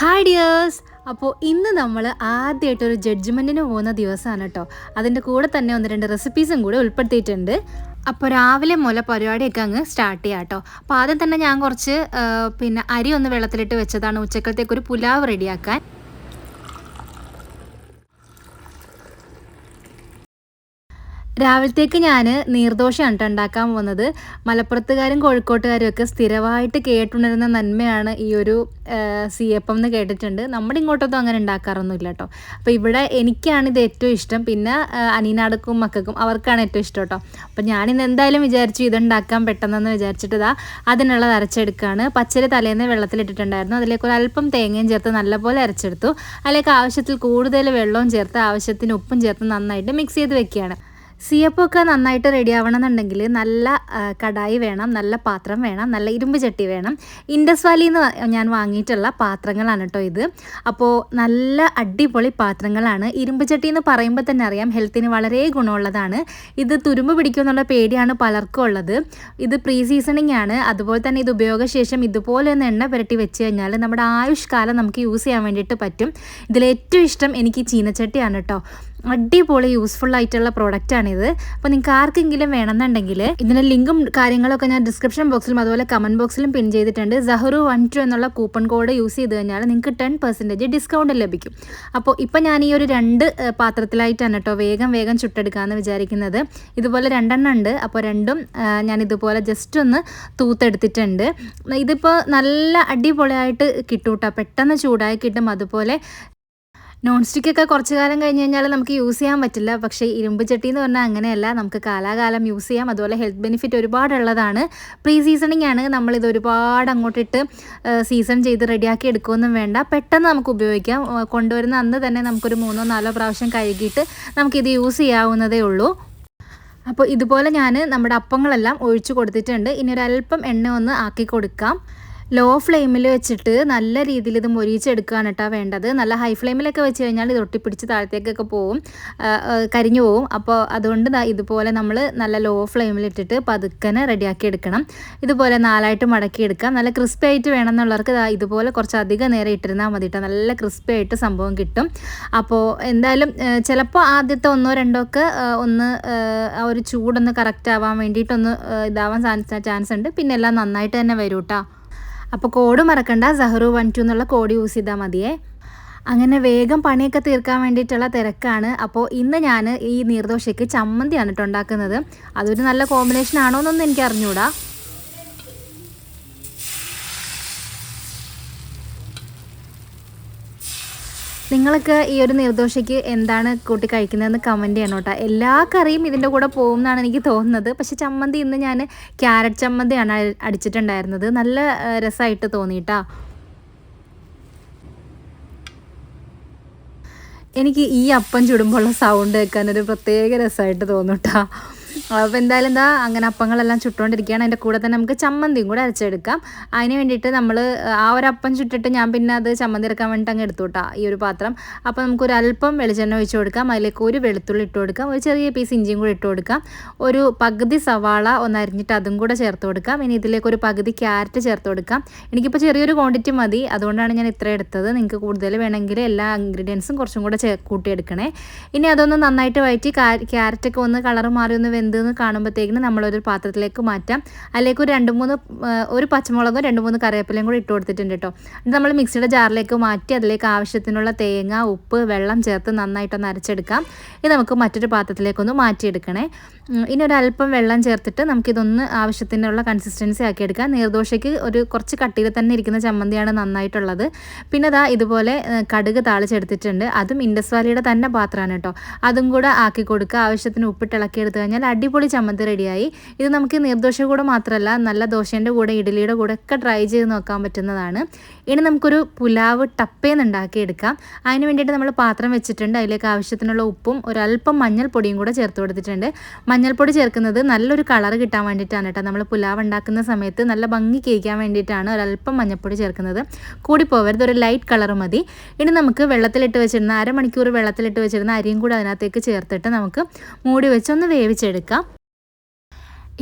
Hi dears അപ്പോൾ ഇന്ന് നമ്മൾ ആദ്യമായിട്ട് ഒരു ജഡ്ജ്മെന്റിന് പോകുന്ന ദിവസമാണ് കേട്ടോ. അതിന്റെ കൂടെ തന്നെ ഒന്ന് രണ്ട് റെസിപ്പീസും കൂടെ ഉൾപ്പെടുത്തിയിട്ടുണ്ട്. അപ്പോൾ രാവിലെ മുല പരിപാടിയൊക്കെ അങ്ങ് സ്റ്റാർട്ട് ചെയ്യാം കേട്ടോ. അപ്പോൾ ആദ്യം തന്നെ ഞാൻ കുറച്ച് പിന്നെ അരി ഒന്ന് വെള്ളത്തിലിട്ട് വെച്ചതാണ് ഉച്ചക്കലത്തേക്ക് ഒരു പുലാവ് റെഡിയാക്കാൻ രാവിലത്തേക്ക് ഞാൻ നീർദോശയാണ് ഉണ്ടാക്കാൻ പോകുന്നത്. മലപ്പുറത്തുകാരും കോഴിക്കോട്ടുകാരും ഒക്കെ സ്ഥിരമായിട്ട് കേട്ടുണരുന്ന നന്മയാണ് ഈ ഒരു സി എപ്പം എന്ന് കേട്ടിട്ടുണ്ട്. നമ്മുടെ ഇങ്ങോട്ടൊന്നും അങ്ങനെ ഉണ്ടാക്കാറൊന്നുമില്ല കേട്ടോ അപ്പോൾ ഇവിടെ എനിക്കാണ് ഇത് ഏറ്റവും ഇഷ്ടം. പിന്നെ അനിനാടക്കും അനീനാടക്കും മക്കൾക്കും അവർക്കാണ് ഏറ്റവും ഇഷ്ടം കേട്ടോ അപ്പോൾ ഞാനിന്ന് എന്തായാലും വിചാരിച്ചു ഇതുണ്ടാക്കാൻ പെട്ടെന്നെന്ന് വിചാരിച്ചിട്ട് ഇതാ അതിനുള്ളത് അരച്ചെടുക്കുകയാണ് പച്ചരി തലേന്ന് വെള്ളത്തിലിട്ടിട്ടുണ്ടായിരുന്നു. അതിലേക്ക് ഒരു അല്പം തേങ്ങയും ചേർത്ത് നല്ലപോലെ അരച്ചെടുത്തു. അതിലേക്ക് ആവശ്യത്തിൽ കൂടുതൽ വെള്ളവും ചേർത്ത് ആവശ്യത്തിന് ഉപ്പും ചേർത്ത് നന്നായിട്ട് മിക്സ് ചെയ്ത് വെക്കുകയാണ്. സിയപ്പൊക്കെ നന്നായിട്ട് റെഡി ആവണമെന്നുണ്ടെങ്കിൽ നല്ല കടായി വേണം നല്ല പാത്രം വേണം നല്ല ഇരുമ്പ് ചട്ടി വേണം. ഇൻഡസ് വാലിയിൽ നിന്ന് ഞാൻ വാങ്ങിയിട്ടുള്ള പാത്രങ്ങളാണ് കേട്ടോ ഇത്. അപ്പോൾ നല്ല അടിപൊളി പാത്രങ്ങളാണ്. ഇരുമ്പ് ചട്ടി എന്ന് പറയുമ്പോൾ തന്നെ അറിയാം ഹെൽത്തിന് വളരെ ഗുണമുള്ളതാണ്. ഇത് തുരുമ്പ് പിടിക്കുമെന്നുള്ള പേടിയാണ് പലർക്കും ഉള്ളത്. ഇത് പ്രീ സീസണിങ് ആണ്. അതുപോലെ തന്നെ ഇത് ഉപയോഗശേഷം ഇതുപോലെ ഒന്ന് എണ്ണ പുരട്ടി വെച്ച് കഴിഞ്ഞാൽ നമ്മുടെ ആയുഷ്കാലം നമുക്ക് യൂസ് ചെയ്യാൻ വേണ്ടിയിട്ട് പറ്റും. ഇതിലേറ്റവും ഇഷ്ടം എനിക്ക് ചീനച്ചട്ടിയാണ് കേട്ടോ. അടിപൊളി യൂസ്ഫുൾ ആയിട്ടുള്ള പ്രോഡക്റ്റ് പ്രോഡക്റ്റാണിത് അപ്പോൾ നിങ്ങൾക്ക് ആർക്കെങ്കിലും വേണമെന്നുണ്ടെങ്കിൽ ഇതിന്റെ ലിങ്കും കാര്യങ്ങളൊക്കെ ഞാൻ ഡിസ്ക്രിപ്ഷൻ ബോക്സിലും അതുപോലെ കമന്റ് ബോക്സിലും പിൻ ചെയ്തിട്ടുണ്ട്. സഹറു വൺ ടു എന്നുള്ള കൂപ്പൺ കോഡ് യൂസ് ചെയ്ത് കഴിഞ്ഞാൽ നിങ്ങൾക്ക് ടെൻ പെർസെന്റേജ് ഡിസ്കൗണ്ട് ലഭിക്കും. അപ്പോൾ ഇപ്പോൾ ഞാൻ ഈ ഒരു രണ്ട് പാത്രത്തിലായിട്ടാണ് കേട്ടോ വേഗം വേഗം ചുട്ടെടുക്കാമെന്ന് വിചാരിക്കുന്നത്. ഇതുപോലെ രണ്ടെണ്ണം ഉണ്ട്. അപ്പോൾ രണ്ടും ഞാൻ ഇതുപോലെ ജസ്റ്റ് ഒന്ന് തൂത്തെടുത്തിട്ടുണ്ട്. ഇതിപ്പോൾ നല്ല അടിപൊളിയായിട്ട് കിട്ടും കേട്ടോ പെട്ടെന്ന് ചൂടായി കിട്ടും. അതുപോലെ നോൺ സ്റ്റിക്കൊക്കെ കുറച്ച് കാലം കഴിഞ്ഞ് കഴിഞ്ഞാൽ നമുക്ക് യൂസ് ചെയ്യാൻ പറ്റില്ല. പക്ഷേ ഇരുമ്പ് ചട്ടി എന്ന് പറഞ്ഞാൽ അങ്ങനെയല്ല. നമുക്ക് കാലാകാലം യൂസ് ചെയ്യാം. അതുപോലെ ഹെൽത്ത് ബെനിഫിറ്റ് ഒരുപാടുള്ളതാണ്. പ്രീ സീസണിങ് ആണ് നമ്മളിത് ഒരുപാട് അങ്ങോട്ടിട്ട് സീസൺ ചെയ്ത് റെഡിയാക്കി എടുക്കുകയൊന്നും വേണ്ട. പെട്ടെന്ന് നമുക്ക് ഉപയോഗിക്കാം. കൊണ്ടുവരുന്ന അന്ന് തന്നെ നമുക്കൊരു മൂന്നോ നാലോ പ്രാവശ്യം കഴുകിയിട്ട് നമുക്കിത് യൂസ് ചെയ്യാവുന്നതേ ഉള്ളൂ. അപ്പോൾ ഇതുപോലെ ഞാൻ നമ്മുടെ അപ്പങ്ങളെല്ലാം ഒഴിച്ചു കൊടുത്തിട്ടുണ്ട്. ഇനി ഒരു അല്പം എണ്ണ ഒന്ന് ആക്കി കൊടുക്കാം. ലോ ഫ്ലെയിമിൽ വെച്ചിട്ട് നല്ല രീതിയിൽ ഇത് മൊരിച്ചെടുക്കുകയാണ് കേട്ടോ വേണ്ടത്. നല്ല ഹൈ ഫ്ലെയിമിലൊക്കെ വെച്ച് കഴിഞ്ഞാൽ ഇത് ഒട്ടിപ്പിടിച്ച് താഴത്തേക്കൊക്കെ പോവും കരിഞ്ഞു പോവും. അപ്പോൾ അതുകൊണ്ട് ഇതുപോലെ നമ്മൾ നല്ല ലോ ഫ്ലെയിമിൽ ഇട്ടിട്ട് പതുക്കനെ റെഡിയാക്കി എടുക്കണം. ഇതുപോലെ നാലായിട്ട് മടക്കി എടുക്കാം. നല്ല ക്രിസ്പി ആയിട്ട് വേണം എന്നുള്ളവർക്ക് ഇതുപോലെ കുറച്ച് അധികം നേരം ഇട്ടിരുന്നാൽ മതി കേട്ടോ. നല്ല ക്രിസ്പി ആയിട്ട് സംഭവം കിട്ടും. അപ്പോൾ എന്തായാലും ചിലപ്പോൾ ആദ്യത്തെ ഒന്നോ രണ്ടോ ഒക്കെ ഒന്ന് ആ, ഒരു ചൂടൊന്ന് കറക്റ്റ് ആവാൻ വേണ്ടിയിട്ടൊന്ന് ഇതാവാൻ ചാൻസ് ഉണ്ട്. പിന്നെ എല്ലാം നന്നായിട്ട് തന്നെ വരും കേട്ടോ. അപ്പോൾ കോഡ് മറക്കണ്ട സഹറു വൺ ടു എന്നുള്ള കോഡ് യൂസ് ചെയ്താൽ മതിയേ. അങ്ങനെ വേഗം പണിയൊക്കെ തീർക്കാൻ വേണ്ടിയിട്ടുള്ള തിരക്കാണ്. അപ്പോൾ ഇന്ന് ഞാൻ ഈ നീർദോശയ്ക്ക് ചമ്മന്തിയാണ് കേട്ടോ ഉണ്ടാക്കുന്നത്. അതൊരു നല്ല കോമ്പിനേഷൻ ആണോ എന്നൊന്നും എനിക്ക് അറിഞ്ഞൂടാ നിങ്ങളൊക്കെ ഈ ഒരു നിർദോഷയ്ക്ക് എന്താണ് കൂട്ടി കഴിക്കുന്നതെന്ന് കമന്റ് ചെയ്യണം കേട്ടോ. എല്ലാ കറിയും ഇതിന്റെ കൂടെ പോകും എന്നാണ് എനിക്ക് തോന്നുന്നത്. പക്ഷേ ചമ്മന്തി ഇന്ന് ഞാൻ ക്യാരറ്റ് ചമ്മന്തിയാണ് അടി- അടിച്ചിട്ടുണ്ടായിരുന്നത്. നല്ല രസമായിട്ട് തോന്നിയിട്ടാ. എനിക്ക് ഈ അപ്പം ചുടുമ്പോൾ ഉള്ള സൗണ്ട് കേൾക്കാൻ ഒരു പ്രത്യേക രസമായിട്ട് തോന്നുട്ടാ അപ്പോൾ എന്തായാലും എന്താ അങ്ങനെ അപ്പങ്ങളെല്ലാം ചുട്ടുകൊണ്ടിരിക്കുകയാണ് അതിന്റെ കൂടെ തന്നെ നമുക്ക് ചമ്മന്തിയും കൂടെ അരച്ചെടുക്കാം. അതിന് വേണ്ടിയിട്ട് നമ്മൾ ആ ഒരു അപ്പം ചുട്ടിട്ട് ഞാൻ പിന്നെ അത് ചമ്മന്തി ഇറക്കാൻ വേണ്ടിയിട്ട് അങ്ങ് എടുത്തു ഈ ഒരു പാത്രം. അപ്പോൾ നമുക്കൊരു അല്പം വെളിച്ചെണ്ണ ഒഴിച്ച് കൊടുക്കാം. അതിലേക്ക് ഒരു വെളുത്തുള്ളി ഇട്ട് കൊടുക്കാം. ഒരു ചെറിയ പീസ് ഇഞ്ചിയും കൂടി ഇട്ട് കൊടുക്കാം. ഒരു പകുതി സവാള ഒന്ന് അരിഞ്ഞിട്ട് അതും കൂടെ ചേർത്ത് കൊടുക്കാം. ഇനി ഇതിലേക്ക് ഒരു പകുതി ക്യാരറ്റ് ചേർത്ത് കൊടുക്കാം. എനിക്കിപ്പോൾ ചെറിയൊരു ക്വാണ്ടിറ്റി മതി. അതുകൊണ്ടാണ് ഞാൻ ഇത്ര എടുത്തത്. നിങ്ങൾക്ക് കൂടുതൽ വേണമെങ്കിൽ എല്ലാ ഇൻഗ്രീഡിയൻസും കുറച്ചും കൂടെ കൂട്ടിയെടുക്കണേ. ഇനി അതൊന്ന് നന്നായിട്ട് വഴറ്റി ക്യാരറ്റൊക്കെ ഒന്ന് കളർ മാറി ഒന്ന് വെന്തെന്ന് കാണുമ്പോഴത്തേക്കിന് നമ്മളൊരു പാത്രത്തിലേക്ക് മാറ്റാം. അതിലേക്ക് ഒരു രണ്ട് മൂന്ന് ഒരു പച്ചമുളകും രണ്ട് മൂന്ന് കറിവേപ്പിലയും കൂടി ഇട്ട് കൊടുത്തിട്ടുണ്ട് കേട്ടോ. നമ്മൾ മിക്സിയുടെ ജാറിലേക്ക് മാറ്റി അതിലേക്ക് ആവശ്യത്തിനുള്ള തേങ്ങ ഉപ്പ് വെള്ളം ചേർത്ത് നന്നായിട്ടൊന്ന് അരച്ചെടുക്കാം. ഇത് നമുക്ക് മറ്റൊരു പാത്രത്തിലേക്കൊന്ന് മാറ്റിയെടുക്കണേ. ഇനി ഒരു അല്പം വെള്ളം ചേർത്തിട്ട് നമുക്കിതൊന്ന് ആവശ്യത്തിനുള്ള കൺസിസ്റ്റൻസി ആക്കി എടുക്കാം നീർദോശയ്ക്ക് ഒരു കുറച്ച് കട്ടിയിൽ തന്നെ ഇരിക്കുന്ന ചമ്മന്തിയാണ് നന്നായിട്ടുള്ളത്. പിന്നെ ദാ ഇതുപോലെ കടുക് താളിച്ചെടുത്തിട്ടുണ്ട്. അതും ഇൻഡസ് വാലിയുടെ തന്നെ പാത്രമാണ് കേട്ടോ. അതും കൂടെ ആക്കി കൊടുക്കുക. ആവശ്യത്തിന് ഉപ്പിട്ട് ഇളക്കി എടുത്തു കഴിഞ്ഞാൽ അടിപൊളി ചമ്മന്തി റെഡിയായി. ഇത് നമുക്ക് നീർദോശ കൂടെ മാത്രമല്ല നല്ല ദോശേന്റെ കൂടെ ഇഡ്ഡലിയുടെ കൂടെ ഒക്കെ ട്രൈ ചെയ്ത് നോക്കാൻ പറ്റുന്നതാണ്. ഇനി നമുക്കൊരു പുലാവ് ടപ്പേന്ന് ഉണ്ടാക്കിയെടുക്കാം. അതിന് വേണ്ടിയിട്ട് നമ്മൾ പാത്രം വെച്ചിട്ടുണ്ട്. അതിലേക്ക് ആവശ്യത്തിനുള്ള ഉപ്പും ഒരല്പം മഞ്ഞൾപ്പൊടിയും കൂടെ ചേർത്ത് കൊടുത്തിട്ടുണ്ട്. മഞ്ഞൾപ്പൊടി ചേർക്കുന്നത് നല്ലൊരു കളർ കിട്ടാൻ വേണ്ടിയിട്ടാണ് കേട്ടോ നമ്മൾ പുലാവ് ഉണ്ടാക്കുന്ന സമയത്ത് നല്ല ഭംഗി കേൾക്കാൻ വേണ്ടിയിട്ടാണ് ഒരല്പം മഞ്ഞൾപ്പൊടി ചേർക്കുന്നത്. കൂടി പോകരുത് ഒരു ലൈറ്റ് കളർ മതി. ഇനി നമുക്ക് വെള്ളത്തിലിട്ട് വെച്ചിരുന്ന അരമണിക്കൂർ വെള്ളത്തിലിട്ട് വെച്ചിരുന്ന അരിയും കൂടെ അതിനകത്തേക്ക് ചേർത്തിട്ട് നമുക്ക് മൂടി വെച്ച് ഒന്ന് വേവിച്ചെടുക്കാം.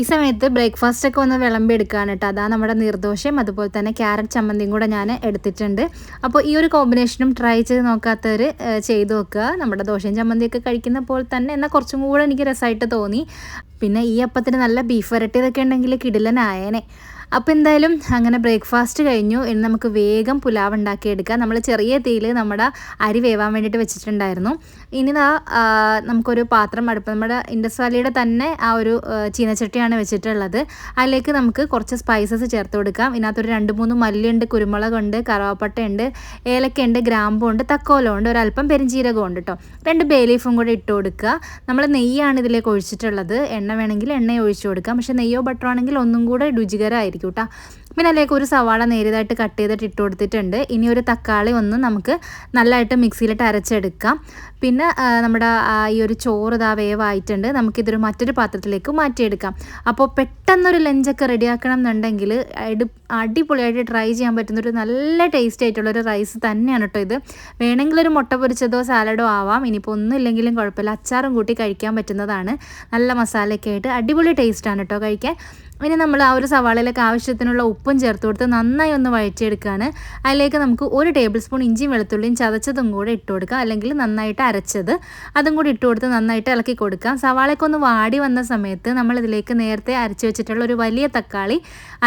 ഈ സമയത്ത് ബ്രേക്ക്ഫാസ്റ്റ് ഒക്കെ ഒന്ന് വിളമ്പി എടുക്കുകയാണ് കേട്ടോ. അതാ നമ്മുടെ നിർദോഷയും അതുപോലെ തന്നെ ക്യാരറ്റ് ചമ്മന്തിയും കൂടെ ഞാൻ എടുത്തിട്ടുണ്ട്. അപ്പോൾ ഈ ഒരു കോമ്പിനേഷനും ട്രൈ ചെയ്ത് നോക്കാത്തവർ ചെയ്ത് നോക്കുക. നമ്മുടെ ദോശയും ചമ്മന്തിയൊക്കെ കഴിക്കുന്ന പോലെ തന്നെ എന്നാൽ കുറച്ചും കൂടെ എനിക്ക് രസമായിട്ട് തോന്നി. പിന്നെ ഈ അപ്പത്തിന് നല്ല ബീഫ് വരട്ടിയതൊക്കെ ഉണ്ടെങ്കിൽ കിടിലനായേനെ. അപ്പോൾ എന്തായാലും അങ്ങനെ ബ്രേക്ക്ഫാസ്റ്റ് കഴിഞ്ഞു. ഇനി നമുക്ക് വേഗം പുലാവ് ഉണ്ടാക്കിയെടുക്കാം. നമ്മൾ ചെറിയ തീയിൽ നമ്മുടെ അരി വേവാൻ വേണ്ടിയിട്ട് വെച്ചിട്ടുണ്ടായിരുന്നു. ഇനി ദാ നമുക്കൊരു പാത്രം അടുപ്പ് നമ്മുടെ ഇൻഡസ് വാലിയുടെ തന്നെ ആ ഒരു ചീനച്ചട്ടിയാണ് വെച്ചിട്ടുള്ളത്. അതിലേക്ക് നമുക്ക് കുറച്ച് സ്പൈസസ് ചേർത്ത് കൊടുക്കാം. ഇതിനകത്തൊരു രണ്ട് മൂന്ന് മല്ലിയുണ്ട് കുരുമുളകുണ്ട് കറവപ്പട്ടയുണ്ട് ഏലക്കയുണ്ട് ഗ്രാമ്പുണ്ട് തക്കോലമുണ്ട് ഒരല്പം പെരിഞ്ചീരകം ഉണ്ട് കേട്ടോ രണ്ട് ബേ ലീഫും കൂടെ ഇട്ട് കൊടുക്കുക. നമ്മൾ നെയ്യാണ് ഇതിലേക്ക് ഒഴിച്ചിട്ടുള്ളത്. എണ്ണ വേണമെങ്കിൽ എണ്ണ ഒഴിച്ചു കൊടുക്കാം. പക്ഷേ നെയ്യോ ബട്ടറോ ആണെങ്കിൽ ഒന്നും കൂടെ രുചികരമായിരിക്കും. കേട്ടോ പിന്നെ അതിലേക്ക് ഒരു സവാള നേരിയതായിട്ട് കട്ട് ചെയ്തിട്ട് ഇട്ട് കൊടുത്തിട്ടുണ്ട്. ഇനി ഒരു തക്കാളി ഒന്ന് നമുക്ക് നല്ലതായിട്ട് മിക്സിയിലിട്ട് അരച്ചെടുക്കാം. പിന്നെ നമ്മുടെ ഈ ഒരു ചോറ് ഇതാ വേവായിട്ടുണ്ട്. നമുക്കിതൊരു മറ്റൊരു പാത്രത്തിലേക്ക് മാറ്റിയെടുക്കാം. അപ്പോൾ പെട്ടെന്നൊരു ലഞ്ചൊക്കെ റെഡിയാക്കണം എന്നുണ്ടെങ്കിൽ അടിപൊളിയായിട്ട് ട്രൈ ചെയ്യാൻ പറ്റുന്ന ഒരു നല്ല ടേസ്റ്റ് ആയിട്ടുള്ള ഒരു റൈസ് തന്നെയാണ് കേട്ടോ ഇത്. വേണമെങ്കിൽ ഒരു മുട്ട പൊരിച്ചതോ സാലഡോ ആവാം. ഇനിയിപ്പോൾ ഒന്നും ഇല്ലെങ്കിലും കുഴപ്പമില്ല. അച്ചാറും കൂട്ടി കഴിക്കാൻ പറ്റുന്നതാണ്. നല്ല മസാലയൊക്കെ ആയിട്ട് അടിപൊളി ടേസ്റ്റാണ് കേട്ടോ കഴിക്കാൻ. ഇനി നമ്മൾ ആ ഒരു സവാളയിലേക്ക് ആവശ്യത്തിനുള്ള ഉപ്പും ചേർത്ത് കൊടുത്ത് നന്നായി ഒന്ന് വഴറ്റിയെടുക്കുകയാണ് അതിലേക്ക് നമുക്ക് ഒരു ടേബിൾ സ്പൂൺ ഇഞ്ചിയും വെളുത്തുള്ളിയും ചതച്ചതും കൂടെ ഇട്ട് കൊടുക്കുക അല്ലെങ്കിൽ നന്നായിട്ട് അരച്ചത് അതും കൂടി ഇട്ട് കൊടുത്ത് നന്നായിട്ട് ഇളക്കി കൊടുക്കാം. സവാളയൊക്കെ ഒന്ന് വാടി വന്ന സമയത്ത് നമ്മൾ ഇതിലേക്ക് നേരത്തെ അരച്ച് വെച്ചിട്ടുള്ള ഒരു വലിയ തക്കാളി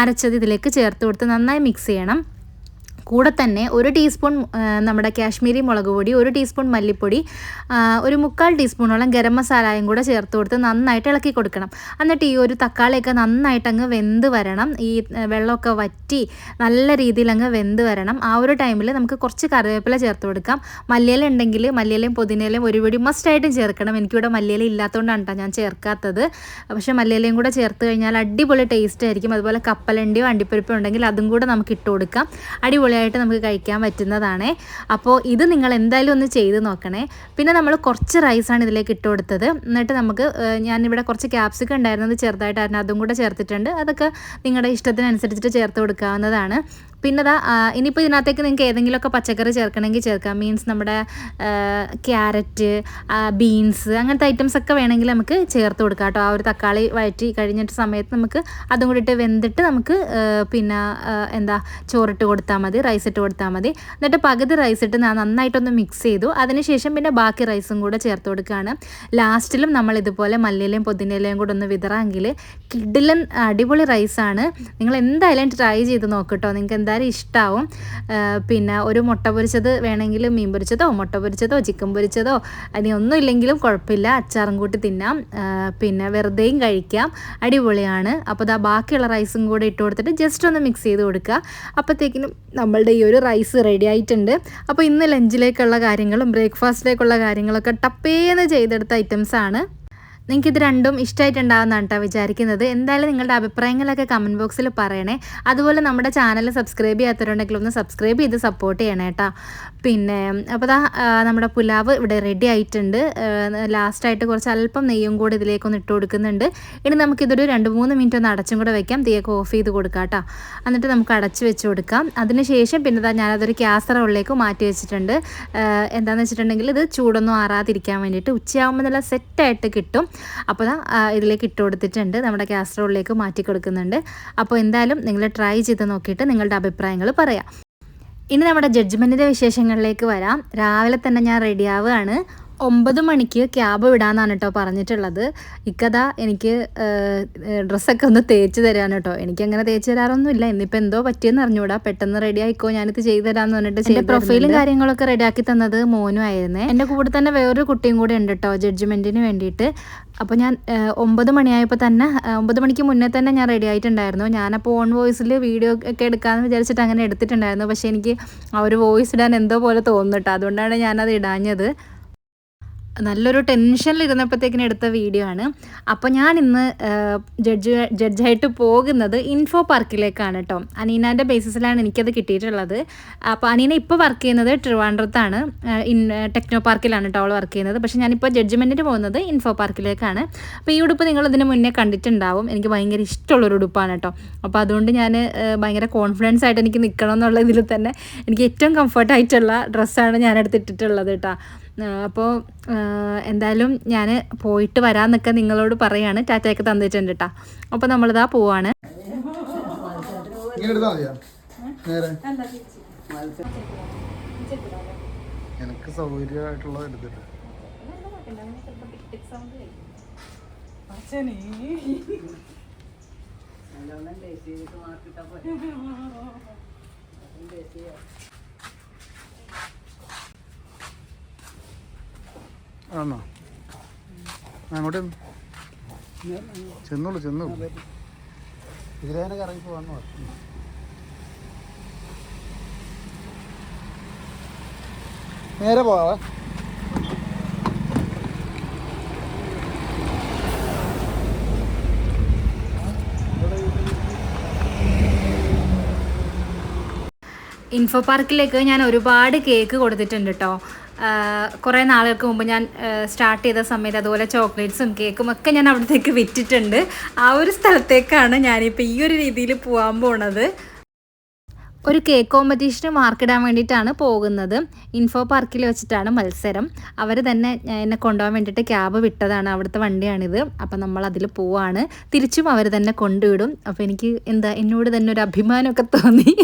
അരച്ചത് ഇതിലേക്ക് ചേർത്ത് കൊടുത്ത് നന്നായി മിക്സ് ചെയ്യണം. കൂടെ തന്നെ ഒരു ടീസ്പൂൺ നമ്മുടെ കാശ്മീരി മുളക് പൊടി ഒരു ടീസ്പൂൺ മല്ലിപ്പൊടി ഒരു മുക്കാൽ ടീസ്പൂണോളം ഗരം മസാലയും കൂടെ ചേർത്ത് കൊടുത്ത് നന്നായിട്ട് ഇളക്കി കൊടുക്കണം. എന്നിട്ട് ഈ ഒരു തക്കാളിയൊക്കെ നന്നായിട്ട് അങ്ങ് വെന്ത് വരണം. ഈ വെള്ളമൊക്കെ വറ്റി നല്ല രീതിയിൽ അങ്ങ് വെന്ത് വരണം. ആ ഒരു ടൈമിൽ നമുക്ക് കുറച്ച് കറിവേപ്പില ചേർത്ത് കൊടുക്കാം. മല്ലിയില ഉണ്ടെങ്കിൽ മല്ലിയിലയും പുതിനയിലയും ഒരു പിടി മസ്റ്റായിട്ടും ചേർക്കണം. എനിക്കിവിടെ മല്ലിയില ഇല്ലാത്തതുകൊണ്ടാണ് കേട്ടോ ഞാൻ ചേർക്കാത്തത്. പക്ഷേ മല്ലിയിലയും കൂടെ ചേർത്ത് കഴിഞ്ഞാൽ അടിപൊളി ടേസ്റ്റ് ആയിരിക്കും. അതുപോലെ കപ്പലണ്ടിയോ അണ്ടിപ്പരിപ്പോ ഉണ്ടെങ്കിൽ അതും കൂടെ നമുക്ക് ഇട്ട് കൊടുക്കാം. അടിപൊളിയായിട്ട് നമുക്ക് കഴിക്കാൻ പറ്റുന്നതാണ്. അപ്പോൾ ഇത് നിങ്ങൾ എന്തായാലും ഒന്ന് ചെയ്ത് നോക്കണേ. പിന്നെ നമ്മൾ കുറച്ച് റൈസാണ് ഇതിലേക്ക് ഇട്ട് കൊടുത്തത്. എന്നിട്ട് നമുക്ക് ഞാനിവിടെ കുറച്ച് ക്യാപ്സിക്കം ഉണ്ടായിരുന്നത് ചെറുതായിട്ടായിരുന്നു അതും കൂടെ ചേർത്തിട്ടുണ്ട്. അതൊക്കെ നിങ്ങളുടെ ഇഷ്ടത്തിനനുസരിച്ചിട്ട് ചേർത്ത് കൊടുക്കാവുന്നതാണ്. പിന്നെ ആ, ഇനിയിപ്പോൾ ഇതിനകത്തേക്ക് നിങ്ങൾക്ക് ഏതെങ്കിലുമൊക്കെ പച്ചക്കറി ചേർക്കണമെങ്കിൽ ചേർക്കാം. മീൻസ് നമ്മുടെ ക്യാരറ്റ് ബീൻസ് അങ്ങനത്തെ ഐറ്റംസ് ഒക്കെ വേണമെങ്കിൽ നമുക്ക് ചേർത്ത് കൊടുക്കാം കേട്ടോ. ആ ഒരു തക്കാളി വഴറ്റി കഴിഞ്ഞിട്ട് സമയത്ത് നമുക്ക് അതും കൂടി ഇട്ട് വെന്തിട്ട് നമുക്ക് പിന്നെ എന്താ ചോറിട്ട് കൊടുത്താൽ മതി റൈസ് ഇട്ട് കൊടുത്താൽ മതി. എന്നിട്ട് പകുതി റൈസ് ഇട്ട് നന്നായിട്ടൊന്ന് മിക്സ് ചെയ്തു. അതിനുശേഷം പിന്നെ ബാക്കി റൈസും കൂടെ ചേർത്ത് കൊടുക്കുകയാണ്. ലാസ്റ്റിലും നമ്മൾ ഇതുപോലെ മല്ലിയിലയും പുതിനയിലയും കൂടെ ഒന്ന് വിതറാമെങ്കിൽ കിഡിലൻ അടിപൊളി റൈസാണ് നിങ്ങൾ എന്തായാലും ട്രൈ ചെയ്ത് നോക്കട്ടോ നിങ്ങൾക്ക് എന്തായാലും ഇഷ്ടമാവും പിന്നെ ഒരു മുട്ട പൊരിച്ചത് വേണമെങ്കിൽ മീൻ പൊരിച്ചതോ മുട്ട പൊരിച്ചതോ ചിക്കൻ പൊരിച്ചതോ ഇനി ഒന്നും ഇല്ലെങ്കിലും കുഴപ്പമില്ല. അച്ചാറും കൂട്ടി തിന്നാം. പിന്നെ വെറുതെയും കഴിക്കാം. അടിപൊളിയാണ്. അപ്പോൾ ദാ ബാക്കിയുള്ള റൈസും കൂടെ ഇട്ട് കൊടുത്തിട്ട് ജസ്റ്റ് ഒന്ന് മിക്സ് ചെയ്ത് കൊടുക്കുക. അപ്പോഴത്തേക്കിനും നമ്മളുടെ ഈ ഒരു റൈസ് റെഡി ആയിട്ടുണ്ട്. അപ്പോൾ ഇന്ന് ലഞ്ചിലേക്കുള്ള കാര്യങ്ങളും ബ്രേക്ക്ഫാസ്റ്റിലേക്കുള്ള കാര്യങ്ങളൊക്കെ ടപ്പേന്ന് ചെയ്തെടുത്ത ഐറ്റംസാണ് നിങ്ങൾക്ക് ഇത് രണ്ടും ഇഷ്ടമായിട്ടുണ്ടാവുന്നതാണ് കേട്ടോ വിചാരിക്കുന്നത്. എന്തായാലും നിങ്ങളുടെ അഭിപ്രായങ്ങളൊക്കെ കമന്റ് ബോക്സിൽ പറയണേ. അതുപോലെ നമ്മുടെ ചാനൽ സബ്സ്ക്രൈബ് ചെയ്യാത്തവരുണ്ടെങ്കിൽ ഒന്ന് സബ്സ്ക്രൈബ് ചെയ്ത് സപ്പോർട്ട് ചെയ്യണേ കേട്ടോ പിന്നെ അപ്പോൾ ദാ നമ്മുടെ പുലാവ് ഇവിടെ റെഡി ആയിട്ടുണ്ട്. ലാസ്റ്റായിട്ട് കുറച്ച് അല്പം നെയ്യും കൂടി ഇതിലേക്കൊന്ന് ഇട്ട് കൊടുക്കുന്നുണ്ട്. ഇനി നമുക്കിതൊരു രണ്ട് മൂന്ന് മിനിറ്റ് ഒന്ന് അടച്ചും കൂടെ വെക്കാം. തീയൊക്കെ ഓഫ് ചെയ്ത് കൊടുക്കാം കേട്ടോ എന്നിട്ട് നമുക്ക് അടച്ച് വെച്ച് കൊടുക്കാം. അതിനുശേഷം പിന്നെ ദാ ഞാനതൊരു ക്യാസറോളിലേക്ക് മാറ്റി വെച്ചിട്ടുണ്ട്. എന്താണെന്ന് വെച്ചിട്ടുണ്ടെങ്കിൽ ഇത് ചൂടൊന്നും ആറാതിരിക്കാൻ വേണ്ടിയിട്ട് ഉച്ചയാകുമ്പോൾ നല്ല സെറ്റായിട്ട് കിട്ടും. അപ്പോൾ ഇതിലേക്ക് ഇട്ട് കൊടുത്തിട്ടുണ്ട്. നമ്മുടെ കാസറോളിലേക്ക് മാറ്റി കൊടുക്കുന്നുണ്ട്. അപ്പോൾ എന്തായാലും നിങ്ങൾ ട്രൈ ചെയ്ത് നോക്കിയിട്ട് നിങ്ങളുടെ അഭിപ്രായങ്ങൾ പറയാം. ഇനി നമ്മുടെ ജഡ്ജ്മെന്റിന്റെ വിശേഷങ്ങളിലേക്ക് വരാം. രാവിലെ തന്നെ ഞാൻ റെഡിയാവുകയാണ് ഒമ്പത് മണിക്ക് ക്യാബ് വിടാന്നാണ് കേട്ടോ പറഞ്ഞിട്ടുള്ളത്. ഇക്കഥ എനിക്ക് ഡ്രസ്സൊക്കെ ഒന്ന് തേച്ച് തരാൻ കേട്ടോ. എനിക്ക് അങ്ങനെ തേച്ച് തരാറൊന്നുമില്ല. ഇന്നിപ്പോൾ എന്തോ പറ്റിയെന്ന് അറിഞ്ഞുകൂടാ പെട്ടെന്ന് റെഡി ആയിക്കോ ഞാനിത് ചെയ്തു തരാമെന്ന് പറഞ്ഞിട്ട് എന്റെ പ്രൊഫൈലും കാര്യങ്ങളൊക്കെ റെഡിയാക്കി തന്നത് മോനും ആയിരുന്നേ. എന്റെ കൂടെ തന്നെ വേറൊരു കുട്ടിയും കൂടെ ഉണ്ട് കേട്ടോ ജഡ്ജ്മെന്റിന് വേണ്ടിയിട്ട്. അപ്പോൾ ഞാൻ ഒമ്പത് മണിയായപ്പോൾ തന്നെ ഒമ്പത് മണിക്ക് മുന്നേ തന്നെ ഞാൻ റെഡി ആയിട്ടുണ്ടായിരുന്നു. ഞാനപ്പോൾ ഓൺ വോയിസിൽ വീഡിയോ ഒക്കെ എടുക്കാമെന്ന് വിചാരിച്ചിട്ട് അങ്ങനെ എടുത്തിട്ടുണ്ടായിരുന്നു. പക്ഷേ എനിക്ക് ആ ഒരു വോയിസ് ഇടാൻ എന്തോ പോലെ തോന്നുന്നു കേട്ടോ. അതുകൊണ്ടാണ് ഞാനത് ഇടാഞ്ഞത്. നല്ലൊരു ടെൻഷനിൽ ഇരുന്നപ്പോഴത്തേക്കിനും എടുത്ത വീഡിയോ ആണ്. അപ്പോൾ ഞാൻ ഇന്ന് ജഡ്ജ് ജഡ്ജായിട്ട് പോകുന്നത് ഇൻഫോ പാർക്കിലേക്കാണ് കേട്ടോ. അനീനാന്റെ ബേസിസിലാണ് എനിക്കത് കിട്ടിയിട്ടുള്ളത്. അപ്പോൾ അനീന ഇപ്പോൾ വർക്ക് ചെയ്യുന്നത് ട്രിവാൻഡ്രത്താണ്. ഇൻ ടെക്നോ പാർക്കിലാണ് കേട്ടോ അവൾ വർക്ക് ചെയ്യുന്നത്. പക്ഷേ ഞാനിപ്പോൾ ജഡ്ജ്മെന്റിന് പോകുന്നത് ഇൻഫോ പാർക്കിലേക്കാണ്. അപ്പോൾ ഈ ഉടുപ്പ് നിങ്ങൾ ഇതിന് മുന്നേ കണ്ടിട്ടുണ്ടാവും. എനിക്ക് ഭയങ്കര ഇഷ്ടമുള്ളൊരു ഉടുപ്പാണ് കേട്ടോ. അപ്പോൾ അതുകൊണ്ട് ഞാൻ ഭയങ്കര കോൺഫിഡൻസ് ആയിട്ട് എനിക്ക് നിൽക്കണം എന്നുള്ള ഇതിൽ തന്നെ എനിക്ക് ഏറ്റവും കംഫർട്ടായിട്ടുള്ള ഡ്രസ്സാണ് ഞാനെടുത്തിട്ടിട്ടുള്ളത് കേട്ടോ. അപ്പോൾ എന്തായാലും ഞാൻ പോയിട്ട് വരാമെന്നൊക്കെ നിങ്ങളോട് പറയാണ്. ടാറ്റയൊക്കെ തന്നിട്ടുണ്ട് കേട്ടോ അപ്പോൾ നമ്മളിതാ പോവാണ്. എനിക്ക് സൗകര്യമായിട്ടുള്ള എടുത്തിട്ട്. നല്ലോണം ടേസ്റ്റ് ചെയ്തിട്ട് മാർക്കിട്ടാ പോലെ ടേസ്റ്റ് ചെയ്യാം ആണോ? അങ്ങോട്ട് ചെന്ന്. ചെന്നോളൂ ചെന്നോളൂ. ഇതിലേനെ കറങ്ങി പോവാന്ന് പറഞ്ഞു. നേരെ പോവാ ഇൻഫോ പാർക്കിലേക്ക് ഞാൻ ഒരുപാട് കേക്ക് കൊടുത്തിട്ടുണ്ട് കേട്ടോ കുറേ നാളുകൾക്ക് മുമ്പ് ഞാൻ സ്റ്റാർട്ട് ചെയ്ത സമയത്ത് അതുപോലെ ചോക്ലേറ്റ്സും കേക്കും ഒക്കെ ഞാൻ അവിടത്തേക്ക് വിറ്റിട്ടുണ്ട്. ആ ഒരു സ്ഥലത്തേക്കാണ് ഞാനിപ്പോൾ ഈ ഒരു രീതിയിൽ പോകാൻ പോണത്. ഒരു കേക്ക് കോമ്പറ്റീഷന് മാർക്കിടാൻ വേണ്ടിയിട്ടാണ് പോകുന്നത്. ഇൻഫോ പാർക്കിൽ വെച്ചിട്ടാണ് മത്സരം. അവർ തന്നെ എന്നെ കൊണ്ടുപോകാൻ വേണ്ടിയിട്ട് ക്യാബ് വിട്ടതാണ് അവിടുത്തെ വണ്ടിയാണിത്. അപ്പം നമ്മൾ അതിൽ പോവാണ്. തിരിച്ചും അവർ തന്നെ കൊണ്ടുവിടും. അപ്പോൾ എനിക്ക് എന്താ എന്നോട് തന്നെ ഒരു അഭിമാനമൊക്കെ തോന്നി.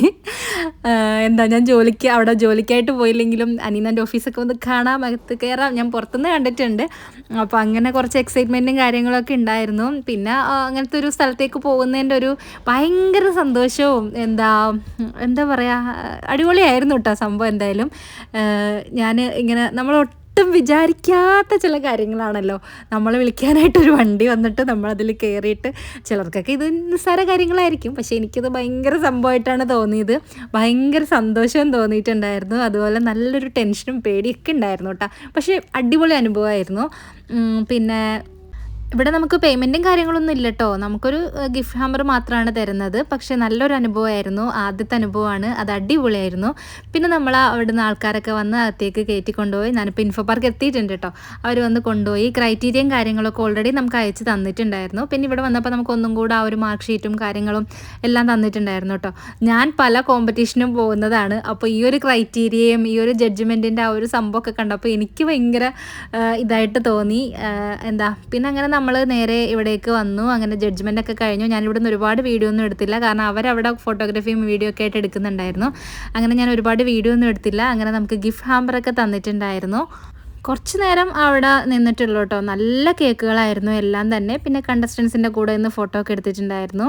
എന്താ ഞാൻ ജോലിക്ക് അവിടെ ജോലിക്കായിട്ട് പോയില്ലെങ്കിലും അനീനന്റെ ഓഫീസൊക്കെ ഒന്ന് കാണാം അകത്ത് കയറാം. ഞാൻ പുറത്തുനിന്ന് കണ്ടിട്ടുണ്ട്. അപ്പോൾ അങ്ങനെ കുറച്ച് എക്സൈറ്റ്മെന്റും കാര്യങ്ങളൊക്കെ ഉണ്ടായിരുന്നു. പിന്നെ അങ്ങനത്തെ ഒരു സ്ഥലത്തേക്ക് പോകുന്നതിന്റെ ഒരു ഭയങ്കര സന്തോഷവും എന്താ എന്താ പറയുക അടിപൊളിയായിരുന്നു കേട്ടോ സംഭവം എന്തായാലും. ഞാൻ ഇങ്ങനെ നമ്മൾ ഒട്ടും വിചാരിക്കാത്ത ചില കാര്യങ്ങളാണല്ലോ. നമ്മൾ വിളിക്കാനായിട്ടൊരു വണ്ടി വന്നിട്ട് നമ്മൾ നമ്മളതിൽ കയറിയിട്ട് ചിലർക്കൊക്കെ ഇത് നിസ്സാര കാര്യങ്ങളായിരിക്കും. പക്ഷേ എനിക്കത് ഭയങ്കര സംഭവമായിട്ടാണ് തോന്നിയത്. ഭയങ്കര സന്തോഷവും തോന്നിയിട്ടുണ്ടായിരുന്നു. അതുപോലെ നല്ലൊരു ടെൻഷനും പേടിയൊക്കെ ഉണ്ടായിരുന്നു കേട്ടോ പക്ഷേ അടിപൊളി അനുഭവമായിരുന്നു പിന്നെ ഇവിടെ നമുക്ക് പേയ്മെന്റും കാര്യങ്ങളൊന്നും ഇല്ല കേട്ടോ നമുക്കൊരു ഗിഫ്റ്റ് ഹാമർ മാത്രമാണ് തരുന്നത്. പക്ഷെ നല്ലൊരു അനുഭവമായിരുന്നു. ആദ്യത്തെ അനുഭവമാണ്. അത് അടിപൊളിയായിരുന്നു. പിന്നെ നമ്മൾ അവിടുന്ന് ആൾക്കാരൊക്കെ വന്ന് അകത്തേക്ക് കയറ്റി കൊണ്ടുപോയി ഞാനിപ്പോൾ ഇൻഫോ പാർക്ക് എത്തിയിട്ടുണ്ട് കേട്ടോ. അവർ വന്ന് കൊണ്ടുപോയി. ക്രൈറ്റീരിയയും കാര്യങ്ങളൊക്കെ ഓൾറെഡി നമുക്ക് അയച്ച് തന്നിട്ടുണ്ടായിരുന്നു. പിന്നെ ഇവിടെ വന്നപ്പോൾ നമുക്ക് ഒന്നും കൂടെ ആ ഒരു മാർക്ക് ഷീറ്റും കാര്യങ്ങളും എല്ലാം തന്നിട്ടുണ്ടായിരുന്നു കേട്ടോ. ഞാൻ പല കോമ്പറ്റീഷനും പോകുന്നതാണ്. അപ്പോൾ ഈ ഒരു ക്രൈറ്റീരിയയും ഈ ഒരു ജഡ്ജ്മെന്റിന്റെ ആ ഒരു സംഭവമൊക്കെ കണ്ടപ്പോൾ എനിക്ക് ഭയങ്കര ഇതായിട്ട് തോന്നി. എന്താ? പിന്നെ അങ്ങനെ നമ്മൾ നേരെ ഇവിടേക്ക് വന്നു. അങ്ങനെ ജഡ്ജ്മെന്റ് ഒക്കെ കഴിഞ്ഞു. ഞാൻ ഇവിടുന്ന് ഒരുപാട് വീഡിയോ ഒന്നും എടുത്തില്ല. കാരണം അവരവിടെ ഫോട്ടോഗ്രാഫിയും വീഡിയോ ഒക്കെ ആയിട്ട് എടുക്കുന്നുണ്ടായിരുന്നു. അങ്ങനെ ഞാൻ ഒരുപാട് വീഡിയോ ഒന്നും എടുത്തില്ല. അങ്ങനെ നമുക്ക് ഗിഫ്റ്റ് ഹാമ്പറൊക്കെ തന്നിട്ടുണ്ടായിരുന്നു. കുറച്ച് നേരം അവിടെ നിന്നിട്ടുള്ളൂ കേട്ടോ. നല്ല കേക്കുകളായിരുന്നു എല്ലാം തന്നെ. പിന്നെ കണ്ടസ്റ്റൻസിന്റെ കൂടെ നിന്ന് ഫോട്ടോ ഒക്കെ എടുത്തിട്ടുണ്ടായിരുന്നു.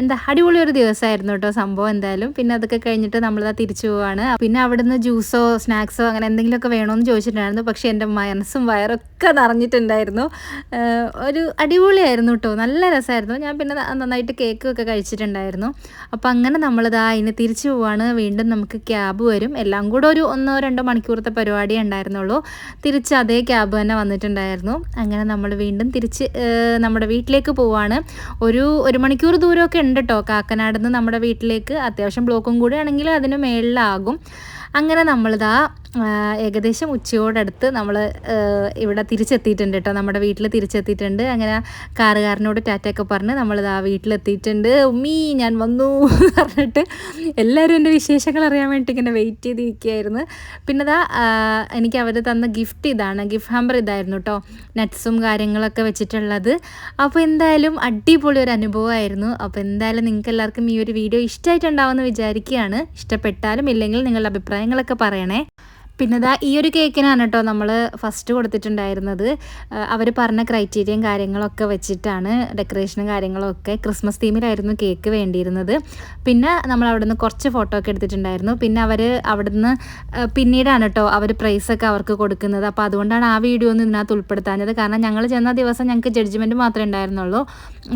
എന്താ അടിപൊളി ഒരു ദിവസമായിരുന്നു കേട്ടോ സംഭവം എന്തായാലും. പിന്നെ അതൊക്കെ കഴിഞ്ഞിട്ട് നമ്മൾ നമ്മളിതാ തിരിച്ചു പോവാണ്. പിന്നെ അവിടുന്ന് ജ്യൂസോ സ്നാക്സോ അങ്ങനെ എന്തെങ്കിലുമൊക്കെ വേണമെന്ന് ചോദിച്ചിട്ടുണ്ടായിരുന്നു. പക്ഷേ എന്റെ മനസ്സും വയറൊക്കെ നിറഞ്ഞിട്ടുണ്ടായിരുന്നു. ഒരു അടിപൊളിയായിരുന്നു കേട്ടോ നല്ല രസമായിരുന്നു ഞാൻ പിന്നെ നന്നായിട്ട് കേക്ക് ഒക്കെ കഴിച്ചിട്ടുണ്ടായിരുന്നു. അപ്പോൾ അങ്ങനെ നമ്മളിതാ ഇനി തിരിച്ചു പോവാണ്. വീണ്ടും നമുക്ക് ക്യാബ് വരും. എല്ലാം കൂടെ ഒരു ഒന്നോ രണ്ടോ മണിക്കൂറത്തെ പരിപാടി ഉണ്ടായിരുന്നുള്ളൂ. തിരിച്ച് അതേ ക്യാബ് തന്നെ വന്നിട്ടുണ്ടായിരുന്നു. അങ്ങനെ നമ്മൾ വീണ്ടും തിരിച്ച് നമ്മുടെ വീട്ടിലേക്ക് പോവാണ്. ഒരു ഒരു മണിക്കൂർ ദൂരമൊക്കെ ഉണ്ട് കേട്ടോ കാക്കനാട് നിന്ന് നമ്മുടെ വീട്ടിലേക്ക്. അത്യാവശ്യം ബ്ലോക്കും കൂടെ ആണെങ്കിൽ അതിന് മേളിലാകും. അങ്ങനെ നമ്മളിതാ ഏകദേശം ഉച്ചയോടടുത്ത് നമ്മൾ ഇവിടെ തിരിച്ചെത്തിയിട്ടുണ്ട് കേട്ടോ നമ്മുടെ വീട്ടിൽ തിരിച്ചെത്തിയിട്ടുണ്ട്. അങ്ങനെ കാറുകാരനോട് ടാറ്റയൊക്കെ പറഞ്ഞ് നമ്മളിതാ വീട്ടിലെത്തിയിട്ടുണ്ട്. ഉമ്മീ ഞാൻ വന്നു പറഞ്ഞിട്ട് എല്ലാവരും എന്റെ വിശേഷങ്ങൾ അറിയാൻ വേണ്ടി ഇങ്ങനെ വെയിറ്റ് ചെയ്തിരിക്കുകയായിരുന്നു. പിന്നെ ഇതാ എനിക്ക് അവർ തന്ന ഗിഫ്റ്റ് ഇതാണ്. ഗിഫ്റ്റ് ഹാമ്പർ ഇതായിരുന്നു കേട്ടോ നട്ട്സും കാര്യങ്ങളൊക്കെ വെച്ചിട്ടുള്ളത്. അപ്പോൾ എന്തായാലും അടിപൊളി ഒരു അനുഭവമായിരുന്നു. അപ്പോൾ എന്തായാലും നിങ്ങൾക്ക് എല്ലാവർക്കും ഈ ഒരു വീഡിയോ ഇഷ്ടമായിട്ടുണ്ടാവുമെന്ന് വിചാരിക്കുകയാണ്. ഇഷ്ടപ്പെട്ടാലും ഇല്ലെങ്കിൽ നിങ്ങളുടെ അഭിപ്രായങ്ങളൊക്കെ പറയണേ. പിന്നെ ഇതാ ഈ ഒരു കേക്കിനാണ് കേട്ടോ നമ്മൾ ഫസ്റ്റ് കൊടുത്തിട്ടുണ്ടായിരുന്നത്. അവർ പറഞ്ഞ ക്രൈറ്റീരിയയും കാര്യങ്ങളൊക്കെ വെച്ചിട്ടാണ് ഡെക്കറേഷനും കാര്യങ്ങളൊക്കെ ക്രിസ്മസ് തീമിലായിരുന്നു കേക്ക് വേണ്ടിയിരുന്നത്. പിന്നെ നമ്മൾ അവിടെ നിന്ന് കുറച്ച് ഫോട്ടോ ഒക്കെ എടുത്തിട്ടുണ്ടായിരുന്നു. പിന്നെ അവർ അവിടുന്ന് പിന്നീടാണ് കേട്ടോ അവർ പ്രൈസൊക്കെ അവർക്ക് കൊടുക്കുന്നത്. അപ്പോൾ അതുകൊണ്ടാണ് ആ വീഡിയോ ഒന്നും ഇതിനകത്ത് ഉൾപ്പെടുത്താഞ്ഞത്. കാരണം ഞങ്ങൾ ചെന്ന ദിവസം ഞങ്ങൾക്ക് ജഡ്ജ്മെന്റ് മാത്രമേ ഉണ്ടായിരുന്നുള്ളൂ.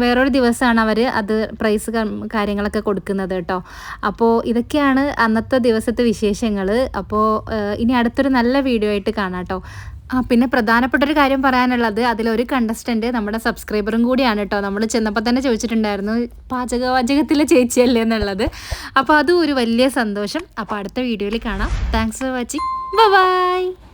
വേറൊരു ദിവസമാണ് അവർ അത് പ്രൈസ് കാര്യങ്ങളൊക്കെ കൊടുക്കുന്നത് കേട്ടോ അപ്പോൾ ഇതൊക്കെയാണ് അന്നത്തെ ദിവസത്തെ വിശേഷങ്ങൾ അപ്പോൾ ഇനി അടുത്തൊരു നല്ല വീഡിയോ ആയിട്ട് കാണാം കേട്ടോ ആ പിന്നെ പ്രധാനപ്പെട്ട ഒരു കാര്യം പറയാനുള്ളത് അതിലൊരു കണ്ടസ്റ്റന്റ് നമ്മുടെ സബ്സ്ക്രൈബറും കൂടിയാണ് കേട്ടോ നമ്മൾ ചെന്നപ്പോൾ തന്നെ ചോദിച്ചിട്ടുണ്ടായിരുന്നു പാചകവാചകത്തിലെ ചേച്ചിയല്ലേ എന്നുള്ളത്. അപ്പോൾ അതും ഒരു വലിയ സന്തോഷം. അപ്പോൾ അടുത്ത വീഡിയോയിൽ കാണാം. Thanks for watching bye